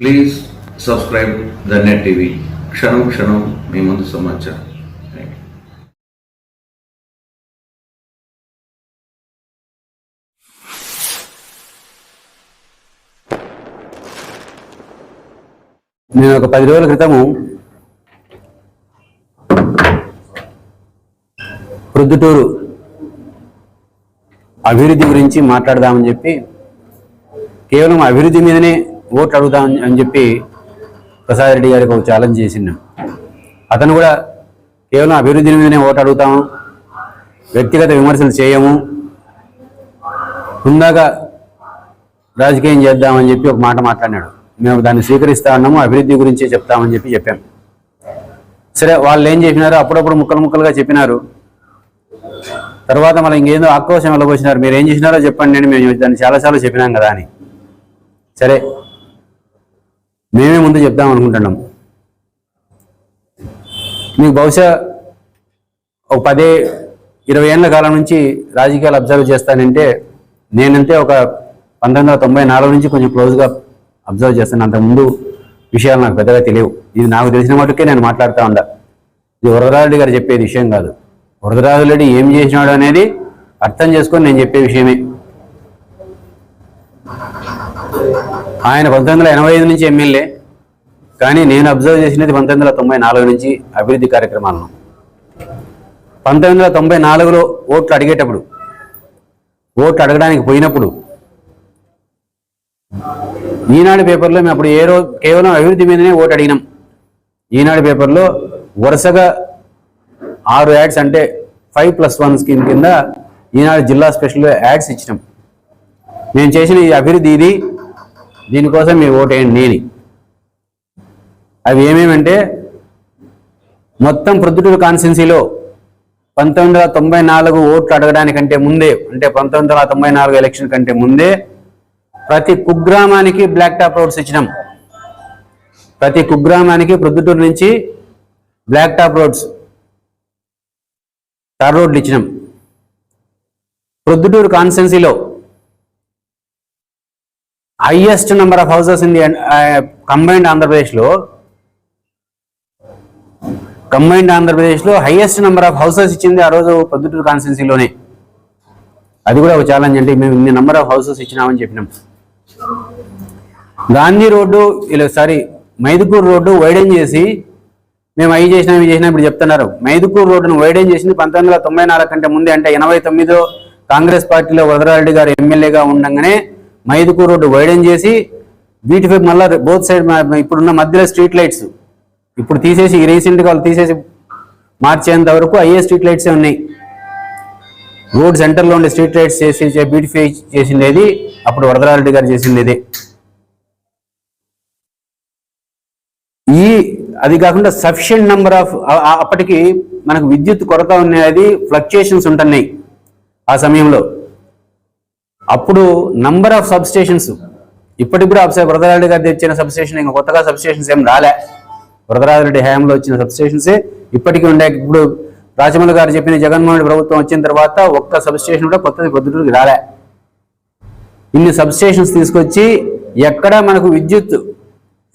Please subscribe the net TV క్షణం క్షణం మీ ముందు సమాచారం. నేను ఒక పది రోజుల క్రితము ప్రొద్దుటూరు అభివృద్ధి గురించి మాట్లాడదామని చెప్పి కేవలం అభివృద్ధి మీదనే ఓట్లు అడుగుదాం అని చెప్పి ప్రసాద్ రెడ్డి గారికి ఒక ఛాలెంజ్ చేసినాం అతను కూడా కేవలం అభివృద్ధి మీదనే ఓటు అడుగుతాము వ్యక్తిగత విమర్శలు చేయము హుందాగా రాజకీయం చేద్దామని చెప్పి ఒక మాట మాట్లాడినాడు. మేము దాన్ని స్వీకరిస్తా ఉన్నాము అభివృద్ధి గురించే చెప్తామని చెప్పి చెప్పాం. సరే వాళ్ళు ఏం చెప్పినారు అప్పుడప్పుడు ముక్కలు ముక్కలుగా చెప్పినారు. తర్వాత మళ్ళీ ఇంకేందో ఆక్రోశం వెళ్ళబోసినారు మీరు ఏం చేసినారో చెప్పండి నేను మేము దాన్ని చాలాసార్లు చెప్పినాం కదా అని. సరే మేమే ముందు చెప్దాం అనుకుంటున్నాం. మీకు బహుశా ఒక పదే ఇరవై ఏళ్ళ కాలం నుంచి రాజకీయాలు అబ్జర్వ్ చేస్తానంటే నేనంతే ఒక పంతొమ్మిది వందల తొంభై నాలుగు నుంచి కొంచెం క్లోజ్గా అబ్జర్వ్ చేస్తాను. అంతకుముందు విషయాలు నాకు పెద్దగా తెలియవు. ఇది నాకు తెలిసిన మటుకే నేను మాట్లాడుతూ ఉండా. ఇది వరదరాజుడి గారు చెప్పేది విషయం కాదు. వరదరాజురెడ్డి ఏం చేసినాడు అనేది అర్థం చేసుకొని నేను చెప్పే విషయమే. ఆయన పంతొమ్మిది వందల ఎనభై ఐదు నుంచి ఎమ్మెల్యే. కానీ నేను అబ్జర్వ్ చేసినది పంతొమ్మిది వందల తొంభై నాలుగు నుంచి అభివృద్ధి కార్యక్రమాలను. పంతొమ్మిది వందల తొంభై నాలుగులో ఓట్లు అడిగేటప్పుడు ఓట్లు అడగడానికి పోయినప్పుడు ఈనాడు పేపర్లో మేము అప్పుడు ఏ రోజు కేవలం అభివృద్ధి మీదనే ఓటు అడిగినాం. ఈనాడు పేపర్లో వరుసగా ఆరు యాడ్స్ అంటే ఫైవ్ ప్లస్ వన్ స్కీమ్ కింద ఈనాడు జిల్లా స్పెషల్ యాడ్స్ ఇచ్చినాం. మేము చేసిన ఈ అభివృద్ధి ఇది దీనికోసం మీ ఓటేయండి నేని. అవి ఏమేమంటే మొత్తం ప్రొద్దుటూరు కాన్స్టిట్యున్సీలో పంతొమ్మిది వందల తొంభై నాలుగు ఓట్లు అడగడానికంటే ముందే అంటే పంతొమ్మిది వందల తొంభై నాలుగు ఎలక్షన్ కంటే ముందే ప్రతి కుగ్రామానికి బ్లాక్ టాప్ రోడ్స్ ఇచ్చినాం. ప్రతి కుగ్రామానికి ప్రొద్దుటూరు నుంచి బ్లాక్ టాప్ రోడ్స్ తార్ రోడ్లు ఇచ్చినాం. Proddatur కాన్స్టెన్సీలో highest number of houses in the combined ఆంధ్రప్రదేశ్లో కంబైన్డ్ ఆంధ్రప్రదేశ్లో హైయెస్ట్ నెంబర్ ఆఫ్ హౌసెస్ ఇచ్చింది ఆ రోజు పొద్దుటూరు కాన్స్టిట్యున్సీలోనే అది కూడా ఒక ఛాలెంజ్ అంటే మేము ఇన్ని నెంబర్ ఆఫ్ హౌసెస్ ఇచ్చినామని చెప్పినాం. గాంధీ రోడ్డు ఇలా సారీ మైదుకూరు రోడ్డు వైడెన్ చేసి మేము అవి చేసినాం ఇవి చేసినా ఇప్పుడు చెప్తున్నారు. మైదుకూరు రోడ్డును వైడెన్ చేసింది పంతొమ్మిది వందల తొంభై నాలుగు కంటే ముందే అంటే ఎనభై తొమ్మిదిలో కాంగ్రెస్ పార్టీలో వదరారెడ్డి గారు ఎమ్మెల్యేగా ఉండగానే మైదుకూరు రోడ్డు వైడెన్ చేసి వీటిపై మళ్ళీ బోత్ సైడ్ ఇప్పుడున్న మధ్యలో స్ట్రీట్ లైట్స్. ఇప్పుడు తీసేసి రీసెంట్గా వాళ్ళు తీసేసి మార్చేంత వరకు అయ్యే స్ట్రీట్ లైట్సే ఉన్నాయి. రోడ్ సెంటర్లో ఉండే స్ట్రీట్ లైట్స్ చేసి బ్యూటిఫై చేసిండేది అప్పుడు వరదరారెడ్డి గారు చేసిండేది ఈ అది కాకుండా సఫిషియంట్ నెంబర్ ఆఫ్ అప్పటికి మనకు విద్యుత్ కొరత ఉన్నది ఫ్లక్చుయేషన్స్ ఉంటున్నాయి. ఆ సమయంలో. అప్పుడు నంబర్ ఆఫ్ సబ్స్టేషన్స్ ఇప్పటికి కూడా అప్సే గారు తెచ్చిన సబ్స్టేషన్ ఇంకా కొత్తగా సబ్స్టేషన్స్ ఏం రాలే. వరదరాజరెడ్డి హయాంలో వచ్చిన సబ్స్టేషన్సే ఇప్పటికీ ఉండే. ఇప్పుడు రాజమౌళి గారు చెప్పిన జగన్మోహన్ రెడ్డి ప్రభుత్వం వచ్చిన తర్వాత ఒక్క సబ్స్టేషన్ కూడా కొత్తది పొద్దుటూరుకి రాలే. ఇన్ని సబ్స్టేషన్స్ తీసుకొచ్చి ఎక్కడ మనకు విద్యుత్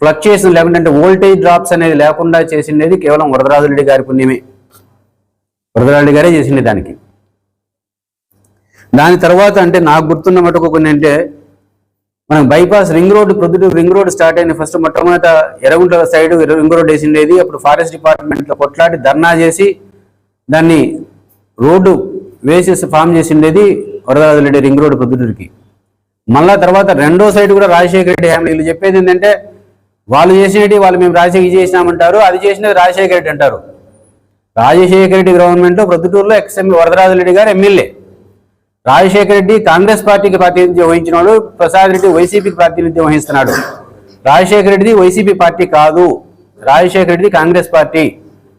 ఫ్లక్చుయేషన్ లేకుండా అంటే వోల్టేజ్ డ్రాప్స్ అనేది లేకుండా చేసిండేది కేవలం వరదరాజరెడ్డి గారి పుణ్యమే. వరదరాజరెడ్డి గారే చేసిండే దానికి. దాని తర్వాత అంటే నాకు గుర్తున్న మటుకు కొన్ని అంటే మనం bypass ring road Proddatur ring road start అయిన ఫస్ట్ మొట్టమొదట ఎర్రగుంట్ల సైడ్ రింగ్ రోడ్ వేసిండేది. అప్పుడు ఫారెస్ట్ డిపార్ట్మెంట్లో కొట్లాడి ధర్నా చేసి దాన్ని రోడ్డు వేసేసి ఫామ్ చేసిండేది వరదరాజరెడ్డి రింగ్ రోడ్ పొద్దుటూరికి మళ్ళా తర్వాత రెండో సైడ్ కూడా రాజశేఖర రెడ్డి హ్యామ్ వీళ్ళు చెప్పేది ఏంటంటే వాళ్ళు చేసినవి వాళ్ళు మేము రాజశేఖర్ చేసినామంటారు అది చేసినది రాజశేఖర రెడ్డి అంటారు. రాజశేఖర రెడ్డి గవర్నమెంట్లో ప్రొద్దుటూరులో ఎక్స్ఎంఏ వరదరాజరెడ్డి గారు ఎమ్మెల్యే. రాజశేఖర రెడ్డి కాంగ్రెస్ పార్టీకి ప్రాతినిధ్యం వహించినాడు ప్రసాద్ రెడ్డి వైసీపీకి ప్రాతినిధ్యం వహిస్తున్నాడు. రాజశేఖర రెడ్డిది వైసీపీ పార్టీ కాదు. Rajasekhara Reddy Congress party.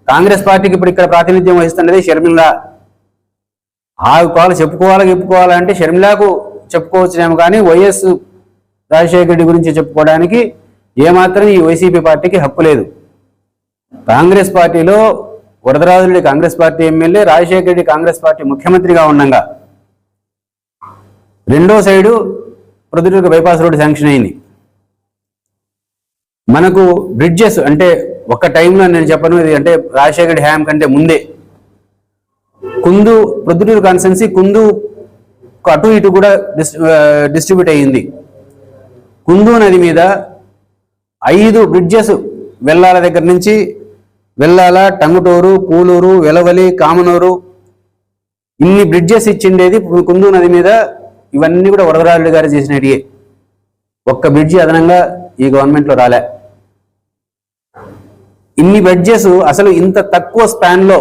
Congress పార్టీకి ఇప్పుడు ఇక్కడ ప్రాతినిధ్యం వహిస్తున్నది షర్మిల. ఆ కాలు చెప్పుకోవాలి చెప్పుకోవాలంటే షర్మిలాకు చెప్పుకోవచ్చునేమో కానీ వైఎస్ రాజశేఖర రెడ్డి గురించి చెప్పుకోవడానికి ఏమాత్రం ఈ వైసీపీ పార్టీకి హక్కు లేదు. కాంగ్రెస్ పార్టీలో Varadarajulureddy Congress party MLA Rajasekhara Reddy Congress party ముఖ్యమంత్రిగా ఉండగా రెండో సైడు ప్రొద్దుటూరుకు బైపాస్ రోడ్డు శాంక్షన్ అయింది. మనకు బ్రిడ్జెస్ అంటే ఒక టైంలో నేను చెప్పను ఇది అంటే రాజశేఖర్ హ్యామ్ కంటే ముందే. కుందు ప్రొద్దుటూరు కాన్స్టెన్సీ కుందు అటు ఇటు కూడా డిస్ట్రిబ్యూట్ అయ్యింది కుందు నది మీద ఐదు బ్రిడ్జెస్ వెళ్ళాల దగ్గర నుంచి వెళ్ళాల టంగుటూరు పూలూరు వెలవలి కామనూరు ఇన్ని బ్రిడ్జెస్ ఇచ్చిండేది కుందు నది మీద ఇవన్నీ కూడా వరదరాజులు గారు చేసినటియే ఒక్క బ్రిడ్జి అదనంగా ఈ గవర్నమెంట్లో రాలే. ఇన్ని బ్రిడ్జెస్ అసలు ఇంత తక్కువ స్పాన్లో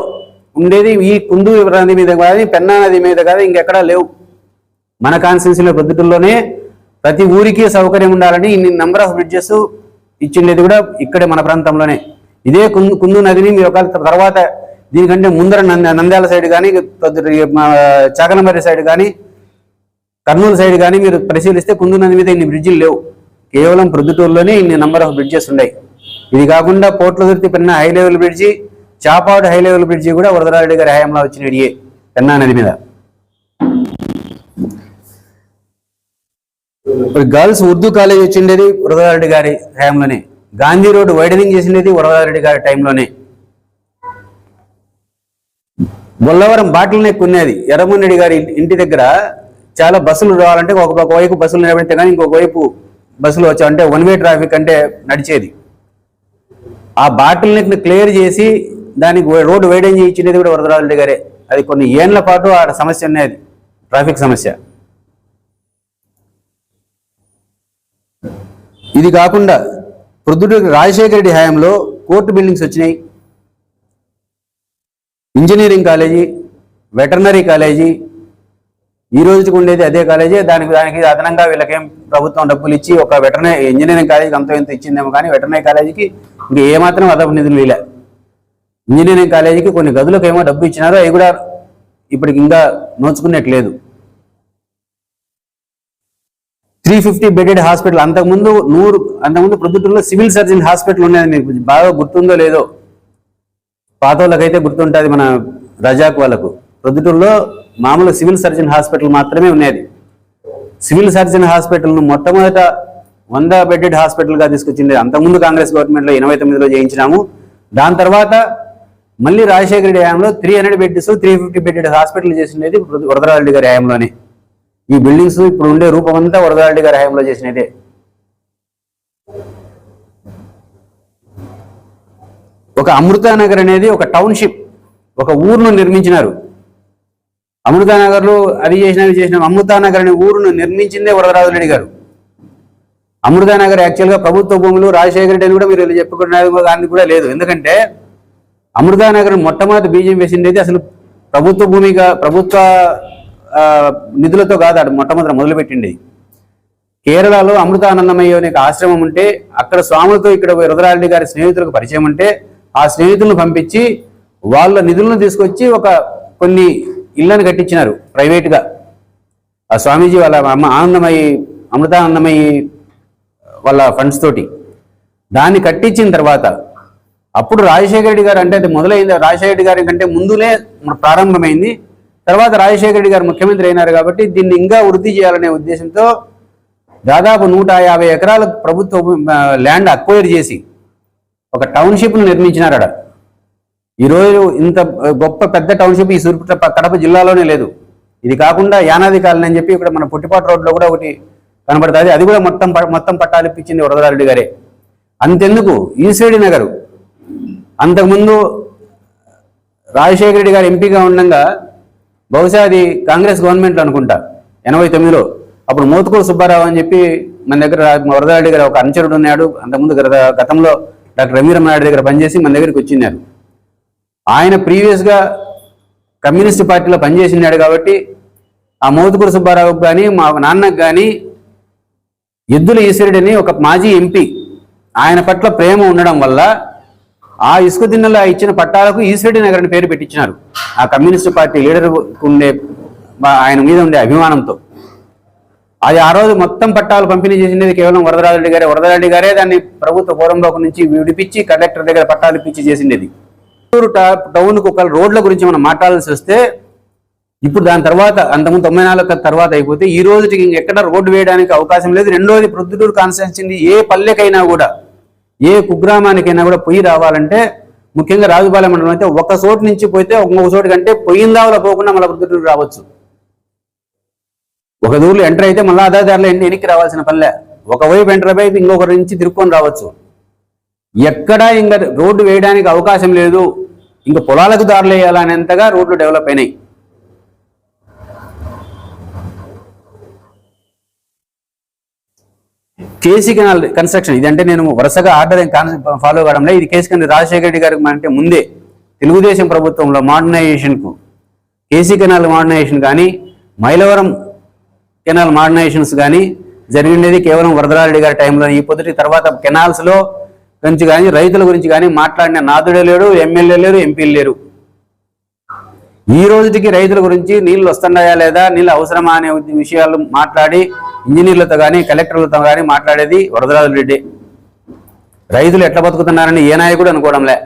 ఉండేది ఈ కుందు నది మీద కానీ పెన్నా నది మీద కానీ ఇంకెక్కడా లేవు. మన కాన్స్టిట్యూన్సీలో పొద్దుటల్లోనే ప్రతి ఊరికి సౌకర్యం ఉండాలని ఇన్ని నెంబర్ ఆఫ్ బ్రిడ్జెస్ ఇచ్చిండేది కూడా ఇక్కడే మన ప్రాంతంలోనే. ఇదే కుందు కుందు నదిని మీరు ఒక తర్వాత దీనికంటే ముందర నంద నంద్యాల సైడ్ కానీ చాకలమర్రి సైడ్ కానీ కర్నూలు సైడ్ కానీ మీరు పరిశీలిస్తే కుందు నది మీద ఇన్ని బ్రిడ్జిలు లేవు. కేవలం ప్రొద్దుటూరులోనే ఇన్ని నంబర్ ఆఫ్ బ్రిడ్జెస్ ఉన్నాయి. ఇది కాకుండా Potladurthi Penna high level bridge Chapadu high level bridge కూడా వరదరారెడ్డి గారి హయాంలో వచ్చిన పెన్నా నది మీద. గర్ల్స్ ఉర్దూ కాలేజ్ వచ్చిండేది వరదరారెడ్డి గారి హయాంలోనే. గాంధీ రోడ్ వైడనింగ్ చేసిండేది వరదరారెడ్డి గారి టైంలోనే బొల్లవరం బాటిల్ నెక్ ఉన్నది ఎర్రమన్నెడ్డి గారి ఇంటి దగ్గర చాలా బస్సులు రావాలంటే ఒక వైపు బస్సులు నిలబెడితే కానీ ఇంకొక వైపు బస్సులు వచ్చా అంటే వన్ వే ట్రాఫిక్ అంటే నడిచేది. ఆ బాటిల్ నెక్ని క్లియర్ చేసి దానికి రోడ్డు వైడెన్ చేయించినది కూడా వరదరాజు గారే. అది కొన్ని ఏళ్ళ పాటు ఆ సమస్య అనేది ట్రాఫిక్ సమస్య. ఇది కాకుండా ప్రొద్దుటూరు రాజశేఖర రెడ్డి హయాంలో కోర్టు బిల్డింగ్స్ వచ్చినాయి. ఇంజనీరింగ్ కాలేజీ వెటర్నరీ కాలేజీ ఈ రోజుకి ఉండేది అదే కాలేజే దానికి దానికి అదనంగా వీళ్ళకేం ప్రభుత్వం డబ్బులు ఇచ్చి ఒక వెటర్నరీ ఇంజనీరింగ్ కాలేజీకి అంత ఇంత ఇచ్చిందేమో కానీ వెటర్నరీ కాలేజీకి ఇంక ఏమాత్రం అదపు నిధులు వీలే ఇంజనీరింగ్ కాలేజీకి కొన్ని గదులకు ఏమో డబ్బు ఇచ్చినారో అవి కూడా ఇప్పటికి ఇంకా నోచుకున్నట్లేదు త్రీ ఫిఫ్టీ బెడెడ్ హాస్పిటల్ అంతకుముందు నూరు అంతకుముందు ప్రొద్దుటూరులో సివిల్ సర్జన్ హాస్పిటల్ ఉండేది మీకు బాగా గుర్తుందో లేదో. పాత వాళ్ళకైతే గుర్తుంటుంది మన రజాక్ వాళ్ళకు. ప్రొద్దుటూరులో మామూలు సివిల్ సర్జన్ హాస్పిటల్ మాత్రమే ఉండేది. సివిల్ సర్జన్ హాస్పిటల్ను మొట్టమొదట వంద బెడ్డెడ్ హాస్పిటల్గా తీసుకొచ్చింది అంతకుముందు కాంగ్రెస్ గవర్నమెంట్లో ఎనభై తొమ్మిదిలో చేయించినాము. దాని తర్వాత మళ్ళీ రాజశేఖర రెడ్డి హయాంలో three hundred beds three fifty bedded hospital చేసినది వరదరారెడ్డి గారి హయాంలోనే. ఈ బిల్డింగ్స్ ఇప్పుడు ఉండే రూపం అంతా వరదరారెడ్డి గారి హయాంలో చేసినదే. ఒక అమృతానగర్ అనేది ఒక టౌన్షిప్ ఒక ఊరును నిర్మించినారు. అమృతానగర్లో అది చేసినవి చేసిన అమృతానగర్ అనే ఊరును నిర్మించిందే వరదరాజు రెడ్డి గారు. అమృతానగర్ యాక్చువల్గా ప్రభుత్వ భూములు రాజశేఖర రెడ్డి అని కూడా మీరు చెప్పుకున్నారు దానికి కూడా లేదు. ఎందుకంటే అమృతానగర్ మొట్టమొదటి బీజం వేసిండేది అసలు ప్రభుత్వ భూమిగా ప్రభుత్వ నిధులతో కాదు అటు మొట్టమొదటి మొదలుపెట్టింది కేరళలో అమృతానందమయ్య అనే ఆశ్రమం ఉంటే అక్కడ స్వాములతో ఇక్కడ రుద్రారెడ్డి గారి స్నేహితులకు పరిచయం ఉంటే ఆ స్నేహితులను పంపించి వాళ్ళ నిధులను తీసుకొచ్చి ఒక కొన్ని ఇళ్ళను కట్టించినారు ప్రైవేట్గా. ఆ స్వామీజీ వాళ్ళ అమ్మ ఆనందమయ్యి అమృతానందమయ్యి వాళ్ళ ఫండ్స్ తోటి. దాన్ని కట్టించిన తర్వాత అప్పుడు రాజశేఖర రెడ్డి గారు అంటే అది మొదలైంది. రాజశేఖర రెడ్డి గారి కంటే ముందులే ప్రారంభమైంది. తర్వాత రాజశేఖర రెడ్డి గారు ముఖ్యమంత్రి అయినారు కాబట్టి దీన్ని ఇంకా వృద్ధి చేయాలనే ఉద్దేశంతో దాదాపు నూట యాభై ఎకరాల ప్రభుత్వ ల్యాండ్ అక్వైర్ చేసి ఒక టౌన్షిప్ను నిర్మించినారు అక్కడ ఈరోజు ఇంత గొప్ప పెద్ద టౌన్షిప్ ఈ సూర్పు కడప జిల్లాలోనే లేదు. ఇది కాకుండా యానాది కాలనీ అని చెప్పి ఇక్కడ మన పుట్టిపాటు రోడ్లో కూడా ఒకటి కనబడుతుంది. అది కూడా మొత్తం ప- మొత్తం పట్టాలిప్పించింది వరదరారెడ్డి గారే. అంతెందుకు? ఈశ్వరెడ్డి నగరు. అంతకుముందు రాజశేఖర రెడ్డి గారు ఎంపీగా ఉండగా బహుశా అది కాంగ్రెస్ గవర్నమెంట్లో అనుకుంటా ఎనభై తొమ్మిదిలో అప్పుడు మోతుకూరు సుబ్బారావు అని చెప్పి మన దగ్గర వరదారెడ్డి గారు ఒక అనుచరుడు ఉన్నాడు. అంతకుముందు గత- గతంలో డాక్టర్ రమీరమణారెడ్డి దగ్గర పనిచేసి మన దగ్గరికి వచ్చినారు ఆయన ప్రీవియస్గా కమ్యూనిస్ట్ పార్టీలో పనిచేసినాడు కాబట్టి ఆ మోతుకూరు సుబ్బారావుకి కానీ మా నాన్నకు కానీ ఎద్దుల ఈశ్వరుడని ఒక మాజీ ఎంపీ ఆయన పట్ల ప్రేమ ఉండడం వల్ల ఆ ఇసుక దిన్నెలో ఇచ్చిన పట్టాలకు ఈశ్వరుడి నగర్ అని పేరు పెట్టించినారు. ఆ కమ్యూనిస్ట్ పార్టీ లీడర్ ఉండే ఆయన మీద ఉండే అభిమానంతో. అది ఆ రోజు మొత్తం పట్టాలు పంపిణీ చేసినది కేవలం వరదరాజరెడ్డి గారే. వరదరారెడ్డి గారే దాన్ని ప్రభుత్వ పూర్వంలోకి నుంచి విడిపించి కలెక్టర్ దగ్గర పట్టాలు ఇప్పించి చేసిండేది. చిత్తూరు టా- టౌన్కు ఒక రోడ్ల గురించి మనం మాట్లాడాల్సి వస్తే ఇప్పుడు దాని తర్వాత అంతకుముందు తొంభై నాలుగు తర్వాత అయిపోతే ఈ రోజుకి ఇంకెక్కడ రోడ్డు వేయడానికి అవకాశం లేదు. రెండోది ప్రొద్దుటూరు కాన్స్టిట్యున్సీ ఏ పల్లెకైనా కూడా ఏ కుగ్రామానికైనా కూడా పొయ్యి రావాలంటే ముఖ్యంగా రాజుపాలెం మండలం అయితే ఒక చోటు నుంచి పోతే ఇంకొక చోటు కంటే పొయ్యిందావులో పోకుండా మళ్ళీ ప్రొద్దుటూరు రావచ్చు. ఒక దూరులో ఎంటర్ అయితే మళ్ళీ అదే దారిలో ఎన్ని- వెనక్కి రావాల్సిన పనిలే. ఒకవైపు ఎంటర్ అయిపోయి ఇంకొకరి నుంచి తిరుక్కొని రావచ్చు. ఎక్కడా ఇంకా రోడ్డు వేయడానికి అవకాశం లేదు. ఇంకా పొలాలకు దారులు వేయాలనేంతగా రోడ్లు డెవలప్ అయినాయి. కేసీ కెనాల్ కన్స్ట్రక్షన్ ఇదంటే నేను వరుసగా ఆర్డర్ ఫాలో కావడంలో ఇది కేసీ కెనాల్ రాజశేఖర రెడ్డి గారికి అంటే ముందే తెలుగుదేశం ప్రభుత్వంలో మాడర్నైజేషన్కు కేసీ కెనాల్ మోడర్నైజేషన్ కానీ మైలవరం కెనాల్ మోడర్నైజేషన్స్ కానీ జరిగినది కేవలం వరదరారెడ్డి గారి టైంలో ఈ పొద్దుటి తర్వాత కెనాల్స్లో గురించి కానీ రైతుల గురించి కానీ మాట్లాడిన నాదుడే లేడు ఎమ్మెల్యే లేరు ఎంపీలు లేరు. ఈ రోజుకి రైతుల గురించి నీళ్ళు వస్తున్నాయా లేదా నీళ్ళు అవసరమా అనే విషయాలు మాట్లాడి ఇంజనీర్లతో కానీ కలెక్టర్లతో కానీ మాట్లాడేది వరదరాజు రెడ్డి. రైతులు ఎట్లా బతుకుతున్నారని ఏ నాయకుడు అనుకోవడంలే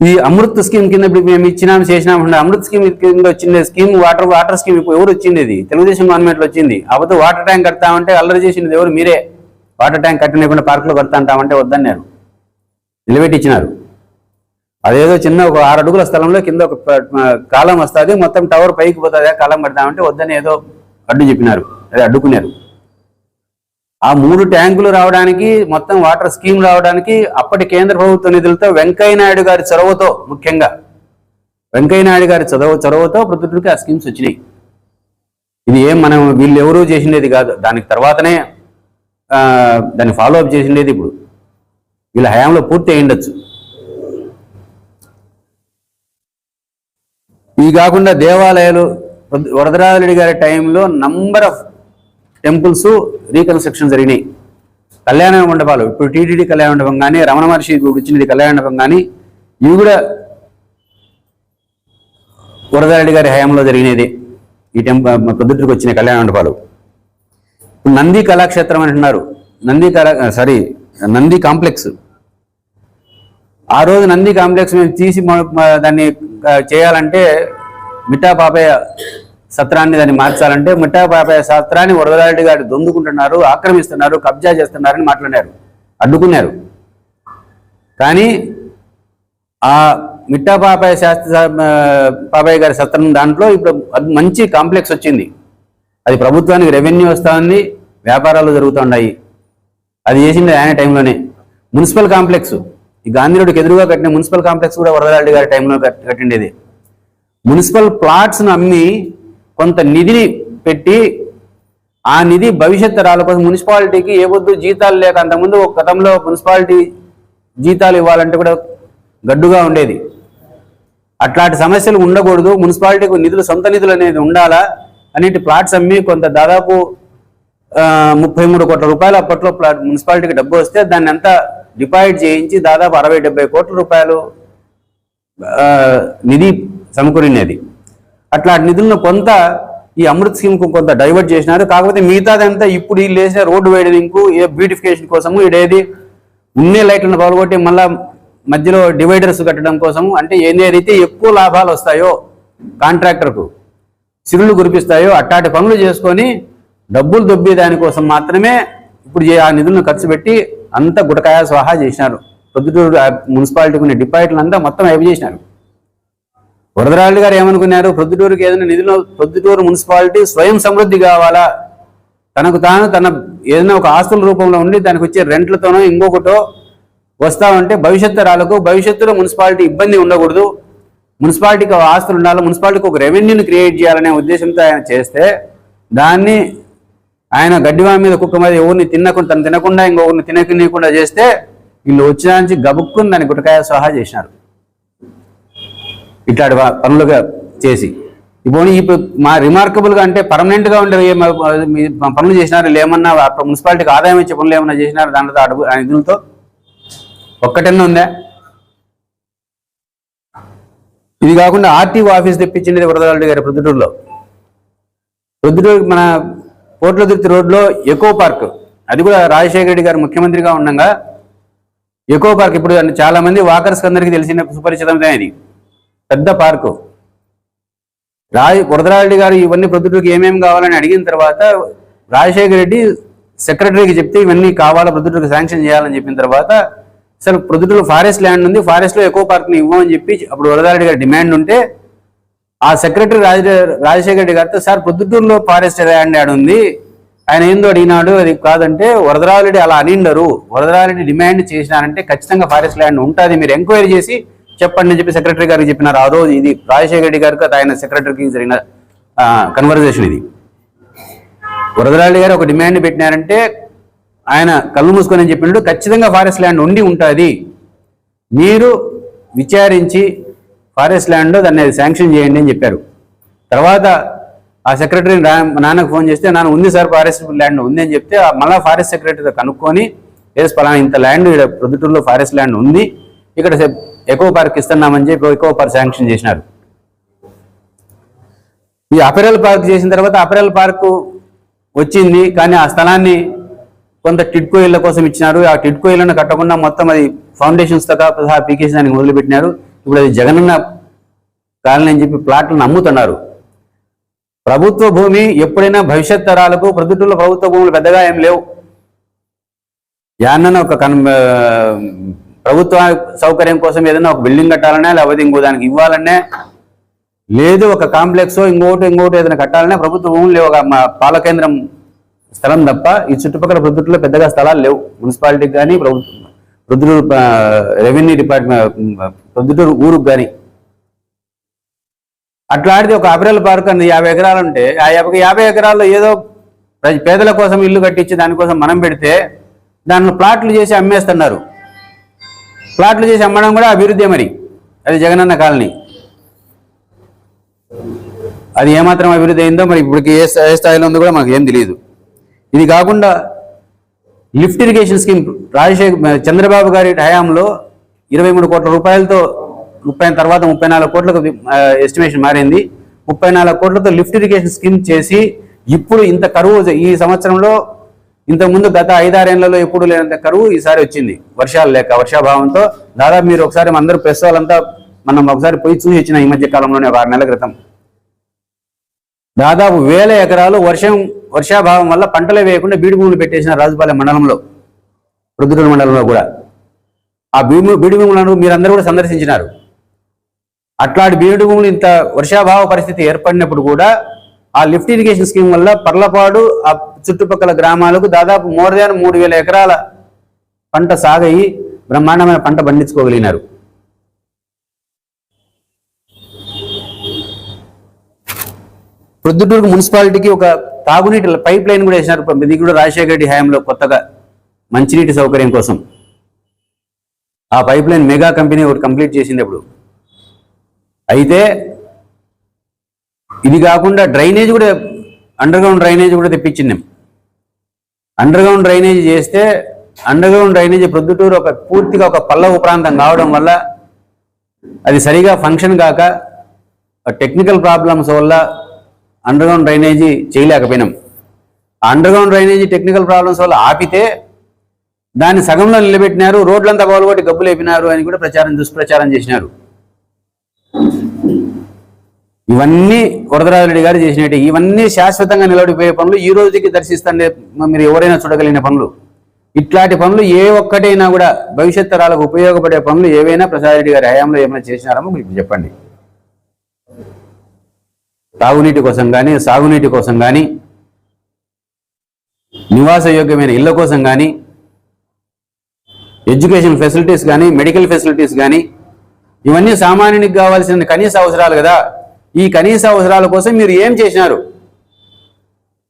ఈ అమృత్ స్కీమ్ కింద ఇప్పుడు మేము ఇచ్చినాం చేసినాం అమృత్ స్కీమ్ కింద వచ్చింది స్కీమ్ వాటర్ వాటర్ స్కీమ్ ఇప్పుడు ఎవరు వచ్చింది ఇది? తెలుగుదేశం గవర్నమెంట్ వచ్చింది. అబద్ధ వాటర్ ట్యాంక్ కడతామంటే అల్లరి చేసినది ఎవరు? మీరే. వాటర్ ట్యాంక్ కట్టనివ్వకుండా పార్కులో కడతా అంటామంటే వద్దని నిలబెట్టి ఇచ్చినారు. అదేదో చిన్న ఒక ఆరు అడుగుల స్థలంలో కింద ఒక కాలం వస్తుంది మొత్తం టవర్ పైకి పోతుంది కాలం కడతామంటే వద్దని ఏదో అడ్డు చెప్పినారు. అదే అడ్డుకున్నారు. ఆ మూడు ట్యాంకులు రావడానికి మొత్తం వాటర్ స్కీమ్ రావడానికి అప్పటి కేంద్ర ప్రభుత్వ నిధులతో వెంకయ్య నాయుడు గారి చొరవతో ముఖ్యంగా వెంకయ్య నాయుడు గారి చదవ చొరవతో ప్రొద్దుటూరుకి ఆ స్కీమ్స్ వచ్చినాయి. ఇది ఏం మనం వీళ్ళు ఎవరూ చేసినది కాదు. దానికి తర్వాతనే దాన్ని ఫాలో అప్ చేసిండేది ఇప్పుడు. వీళ్ళ హయాంలో పూర్తి అయ్యిండొచ్చు ఇవి కాకుండా దేవాలయాలు వరదరాజరెడ్డి గారి టైంలో నంబర్ ఆఫ్ టెంపుల్స్ రీకన్స్ట్రక్షన్ జరిగినాయి. కళ్యాణ మండపాలు ఇప్పుడు టీటీడీ కళ్యాణ మండపం కానీ రమణ మహర్షి ఇప్పుడు వచ్చినది కళ్యాణ మండపం కానీ ఇవి కూడా వరదారెడ్డి గారి హయాంలో జరిగినది. ఈ టెంపుల్ పొద్దుటికి వచ్చిన కళ్యాణ మండపాలు. నంది కళాక్షేత్రం అంటున్నారు. నంది కళా సారీ నంది కాంప్లెక్స్. ఆ రోజు నంది కాంప్లెక్స్ మేము తీసి దాన్ని చేయాలంటే మిఠా పాపయ్య సత్రాన్ని దాన్ని మార్చాలంటే మిఠా పాపయ్య సత్రాన్ని వరదరారెడ్డి గారు దొందుకుంటున్నారు ఆక్రమిస్తున్నారు కబ్జా చేస్తున్నారని మాట్లాడారు. అడ్డుకున్నారు. కానీ ఆ మిట్టా పాపయ్య శాస్త్ర పాపయ్య గారి సత్రం దాంట్లో ఇప్పుడు మంచి కాంప్లెక్స్ వచ్చింది. అది ప్రభుత్వానికి రెవెన్యూ వస్తూ ఉంది. వ్యాపారాలు జరుగుతున్నాయి అది చేసింది ఆయన టైంలోనే. Municipal complex. ఈ గాంధీ ఎదురుగా కట్టిన మున్సిపల్ కాంప్లెక్స్ కూడా వరదరారెడ్డి గారి టైంలో కట్టిండేది. మున్సిపల్ ప్లాట్స్ను అమ్మి కొంత నిధిని పెట్టి ఆ నిధి భవిష్యత్ తరాల కోసం మున్సిపాలిటీకి ఏ వద్దు జీతాలు లేక అంతకుముందు ఒక గతంలో మున్సిపాలిటీ జీతాలు ఇవ్వాలంటే కూడా గడ్డుగా ఉండేది. అట్లాంటి సమస్యలు ఉండకూడదు. మున్సిపాలిటీకి నిధులు సొంత నిధులు అనేది ఉండాలా? అన్నిటి ప్లాట్స్ అమ్మి కొంత దాదాపు ముప్పై మూడు కోట్ల రూపాయలు అప్పట్లో ప్లాట్ మున్సిపాలిటీకి డబ్బు వస్తే దాన్ని అంతా డిపాజిట్ చేయించి దాదాపు అరవై డెబ్బై కోట్ల రూపాయలు నిధి సమకూరినది. అట్లాంటి నిధులను కొంత ఈ అమృత్ స్కీమ్కు కొంత డైవర్ట్ చేసినారు. కాకపోతే మిగతాదంతా ఇప్పుడు వీళ్ళు వేసిన రోడ్డు వైడరింగ్కు ఏ బ్యూటిఫికేషన్ కోసము ఇడేది ఉన్నే లైట్లను పగలగొట్టి మళ్ళా మధ్యలో డివైడర్స్ కట్టడం కోసము అంటే ఏదైతే ఎక్కువ లాభాలు వస్తాయో కాంట్రాక్టర్కు సిరులు కురిపిస్తాయో అట్టాటి పనులు చేసుకొని డబ్బులు దొబ్బే దానికోసం మాత్రమే ఇప్పుడు ఆ నిధులను ఖర్చు పెట్టి అంతా గుటకాయ స్వాహా చేసినారు. ప్రొద్దుటూరు ఆ మున్సిపాలిటీకి ఉన్న డిపాజిట్లు అంతా మొత్తం అయిపు చేసినారు. వరదరాళ్ళు గారు ఏమనుకున్నారు? ప్రొద్దుటూరుకి ఏదైనా నిధులు ప్రొద్దుటూరు మున్సిపాలిటీ స్వయం సమృద్ధి కావాలా? తనకు తాను తన ఏదైనా ఒక ఆస్తుల రూపంలో ఉండి దానికి వచ్చే రెంట్లతోనో ఇంకొకటో వస్తా ఉంటే భవిష్యత్తు తరాలకు భవిష్యత్తులో మున్సిపాలిటీ ఇబ్బంది ఉండకూడదు. మున్సిపాలిటీకి ఆస్తులు ఉండాలి మున్సిపాలిటీకి ఒక రెవెన్యూని క్రియేట్ చేయాలనే ఉద్దేశంతో ఆయన చేస్తే దాన్ని ఆయన గడ్డివా మీద కుక్క మీద ఎవరిని తినకుండా తను తినకుండా ఇంకొకరిని తినకుండా చేస్తే వీళ్ళు వచ్చిన నుంచి గబుక్కుని దాన్ని గుటకాయ సహా చేసినారు. ఇట్లాంటి పనులుగా చేసి. ఇప్పుడు ఇప్పుడు మా రిమార్కబుల్గా అంటే పర్మనెంట్గా ఉండే ఏ పనులు చేసినారు ఏమన్నా మున్సిపాలిటీకి ఆదాయం ఇచ్చే పనులు ఏమన్నా చేసినారు దాంట్లో అడుగు నిధులతో? ఒక్కటన్నా ఉందా? ఇది కాకుండా ఆర్టీఓ ఆఫీస్ తెప్పించింది వరదరారెడ్డి గారి ప్రొద్దుటూరులో. ప్రొద్దుటూరు మన కోట్లదుర్తి రోడ్లో ఎకో పార్క్. అది కూడా రాజశేఖర రెడ్డి గారు ముఖ్యమంత్రిగా ఉండగా ఎకో పార్క్ ఇప్పుడు చాలా మంది వాకర్స్ అందరికీ తెలిసిన సుపరిచితమే ఇది పెద్ద పార్కు. రాజ వరదరారెడ్డి గారు ఇవన్నీ ప్రొద్దుటూరుకి ఏమేమి కావాలని అడిగిన తర్వాత రాజశేఖర రెడ్డి సెక్రటరీకి చెప్తే ఇవన్నీ కావాలా ప్రొద్దుటూరుకి శాంక్షన్ చేయాలని చెప్పిన తర్వాత అసలు ప్రొద్దుటూరు ఫారెస్ట్ ల్యాండ్ ఉంది ఫారెస్ట్లో ఎకో పార్క్ని ఇవ్వమని చెప్పి అప్పుడు వరదారెడ్డి గారి డిమాండ్ ఉంటే ఆ సెక్రటరీ రాజ రాజశేఖర రెడ్డి గారితో సార్ పొద్దుటూరులో ఫారెస్ట్ ల్యాండ్ యాడ్ ఉంది. ఆయన ఏందో అడిగినాడు అది కాదంటే వరదరారెడ్డి అలా అనిండరు. వరదరారెడ్డి డిమాండ్ చేసినారంటే ఖచ్చితంగా ఫారెస్ట్ ల్యాండ్ ఉంటుంది. మీరు ఎంక్వైరీ చేసి చెప్పండి అని చెప్పి సెక్రటరీ గారికి చెప్పినారు. ఆ రోజు ఇది రాజశేఖర రెడ్డి గారికి ఆయన సెక్రటరీకి జరిగిన కన్వర్జేషన్ ఇది. వరదరారెడ్డి గారు ఒక డిమాండ్ పెట్టినారంటే ఆయన కళ్ళు మూసుకొని అని చెప్పినట్టు ఖచ్చితంగా ఫారెస్ట్ ల్యాండ్ ఉండి ఉంటుంది. మీరు విచారించి ఫారెస్ట్ ల్యాండ్లో దాన్ని శాంక్షన్ చేయండి అని చెప్పారు. తర్వాత ఆ సెక్రటరీ నాన్నకు ఫోన్ చేస్తే నాన్న ఉంది సార్ ఫారెస్ట్ ల్యాండ్ ఉంది అని చెప్తే మళ్ళీ ఫారెస్ట్ సెక్రటరీతో కనుక్కొని ఎస్ పలానా ఇంత ల్యాండ్ ఇక్కడ ప్రొద్దుటూరులో ఫారెస్ట్ ల్యాండ్ ఉంది ఇక్కడ ఎకో పార్క్ ఇస్తున్నామని చెప్పి ఎకో పార్క్ శాంక్షన్ చేసినారు. ఈ అపెరల్ పార్క్ చేసిన తర్వాత అపెరల్ పార్క్ వచ్చింది కానీ ఆ స్థలాన్ని కొంత టిడ్కో ఇళ్ళ కోసం ఇచ్చినారు. ఆ టిడ్కో ఇళ్ళను కట్టకుండా మొత్తం అది ఫౌండేషన్స్తో సహా పీకేసి దానికి మొదలుపెట్టినారు. ఇప్పుడు అది జగనన్న కాలనీ అని చెప్పి ప్లాట్లను అమ్ముతున్నారు ప్రభుత్వ భూమి ఎప్పుడైనా భవిష్యత్ తరాలకు ప్రొద్దుటూరులో ప్రభుత్వ భూములు పెద్దగా ఏం లేవు. యాన్నన ఒక కన్ ప్రభుత్వ సౌకర్యం కోసం ఏదైనా ఒక బిల్డింగ్ కట్టాలనే లేకపోతే ఇంకో దానికి ఇవ్వాలనే లేదు ఒక కాంప్లెక్స్ ఇంకోటి ఇంకోటి ఏదైనా కట్టాలనే ప్రభుత్వ భూములు లేవు. ఒక పాలకేంద్రం పాల కేంద్రం స్థలం తప్ప ఈ చుట్టుపక్కల ప్రొద్దుట్లో పెద్దగా స్థలాలు లేవు. మున్సిపాలిటీకి కానీ ప్రభుత్వం ప్రొద్దుటూరు రెవెన్యూ డిపార్ట్మెంట్ ప్రొద్దుటూరు ఊరుకు కానీ అట్లాంటిది ఒక అబ్రెల్ పార్క్ అనేది యాభై ఎకరాలు ఉంటే ఆ యాభై యాభై ఎకరాల్లో ఏదో ప్రజ- పేదల కోసం ఇల్లు కట్టించి దానికోసం మనం పెడితే దాన్ని ప్లాట్లు చేసి అమ్మేస్తున్నారు. ప్లాట్లు చేసి అమ్మడం కూడా అభివృద్ధి మరి అది జగనన్న కాలనీ. అది ఏమాత్రం అభివృద్ధి అయిందో మరి ఇప్పటికి ఏ ఏ స్థాయిలో ఉందో కూడా మనకు ఏం తెలియదు. ఇది కాకుండా lift irrigation scheme Rajasekhar Chandrababu గారి హయాంలో ఇరవై మూడు కోట్ల రూపాయలతో ముప్పై తర్వాత ముప్పై నాలుగు కోట్లకు ఎస్టిమేషన్ మారింది. ముప్పై నాలుగు కోట్లతో లిఫ్ట్ ఇరిగేషన్ స్కీమ్ చేసి ఇప్పుడు ఇంత కరువు ఈ సంవత్సరంలో ఇంతకుముందు గత ఐదారేళ్ళలో ఎప్పుడు లేనంత కరువు ఈసారి వచ్చింది. వర్షాలు లేక వర్షాభావంతో దాదాపు మీరు ఒకసారి అందరూ ప్రెస్ వాళ్ళంతా మనం ఒకసారి పోయి చూసి వచ్చిన ఈ మధ్య కాలంలోనే ఆరు నెలల క్రితం. దాదాపు వేల ఎకరాలు వర్షం వర్షాభావం వల్ల పంటలు వేయకుండా బీడు భూములు పెట్టేసిన రాజుపాలెం మండలంలో రుద్రూరు మండలంలో కూడా. ఆ భూమి బీడి భూములను మీరందరూ కూడా సందర్శించినారు. అట్లాంటి బీడు భూములు ఇంత వర్షాభావ పరిస్థితి ఏర్పడినప్పుడు కూడా ఆ లిఫ్ట్ ఇరిగేషన్ స్కీమ్ వల్ల పర్లపాడు ఆ చుట్టుపక్కల గ్రామాలకు దాదాపు మోర్ దాన్ మూడు వేల ఎకరాల పంట సాగయి బ్రహ్మాండమైన పంట పండించుకోగలిగినారు. ప్రొద్దుటూరు మున్సిపాలిటీకి ఒక తాగునీటి పైప్ లైన్ కూడా వేసినారు. ఇది కూడా రాజశేఖర రెడ్డి హయాంలో కొత్తగా మంచినీటి సౌకర్యం కోసం. ఆ పైప్ లైన్ మెగా కంపెనీ ఒకటి కంప్లీట్ చేసింది ఇప్పుడు. అయితే ఇది కాకుండా డ్రైనేజ్ కూడా అండర్ గ్రౌండ్ డ్రైనేజ్ కూడా తెప్పించింది అండర్ గ్రౌండ్ డ్రైనేజ్ చేస్తే అండర్ గ్రౌండ్ డ్రైనేజ్ ప్రొద్దుటూరు ఒక పూర్తిగా ఒక పల్లవ ప్రాంతం కావడం వల్ల అది సరిగా ఫంక్షన్ కాక టెక్నికల్ ప్రాబ్లమ్స్ వల్ల అండర్గ్రౌండ్ డ్రైనేజీ చేయలేకపోయినాం. ఆ డ్రైనేజీ టెక్నికల్ ప్రాబ్లమ్స్ వల్ల ఆపితే దాన్ని సగంలో నిలబెట్టినారు రోడ్లంతా పగలగొట్టి గబ్బులు లేపినారు అని కూడా ప్రచారం దుష్ప్రచారం చేసినారు. ఇవన్నీ వరదరాజరెడ్డి గారు చేసినట్టు ఇవన్నీ శాశ్వతంగా నిలబడిపోయే పనులు ఈ రోజుకి దర్శిస్తుండే మీరు ఎవరైనా చూడగలిగిన పనులు. ఇట్లాంటి పనులు ఏ ఒక్కటైనా కూడా భవిష్యత్ తరాలకు ఉపయోగపడే పనులు ఏవైనా ప్రసాద్ గారి హయాంలో ఏమైనా చేసినారో మీకు చెప్పండి. తాగునీటి కోసం కానీ సాగునీటి కోసం కానీ నివాస యోగ్యమైన ఇళ్ళ కోసం కానీ ఎడ్యుకేషన్ ఫెసిలిటీస్ కానీ మెడికల్ ఫెసిలిటీస్ కానీ ఇవన్నీ సామాన్యునికి కావాల్సిన కనీస అవసరాలు కదా. ఈ కనీస అవసరాల కోసం మీరు ఏం చేసినారు?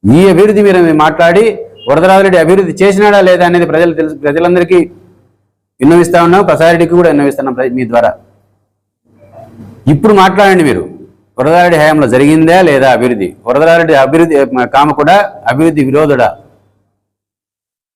ఈ అభివృద్ధి మీరు మాట్లాడి వరదరాజరెడ్డి అభివృద్ధి చేసినాడా లేదా అనేది ప్రజలు తెలుసు ప్రజలందరికీ విన్నవిస్తా ఉన్నాం. ప్రసారెడ్డికి కూడా విన్నవిస్తున్నాం మీ ద్వారా. ఇప్పుడు మాట్లాడండి మీరు. వరదారెడ్డి హయాంలో జరిగిందా లేదా అభివృద్ధి? వరదరారెడ్డి అభివృద్ధి కామ కూడా అభివృద్ధి విరోధుడా?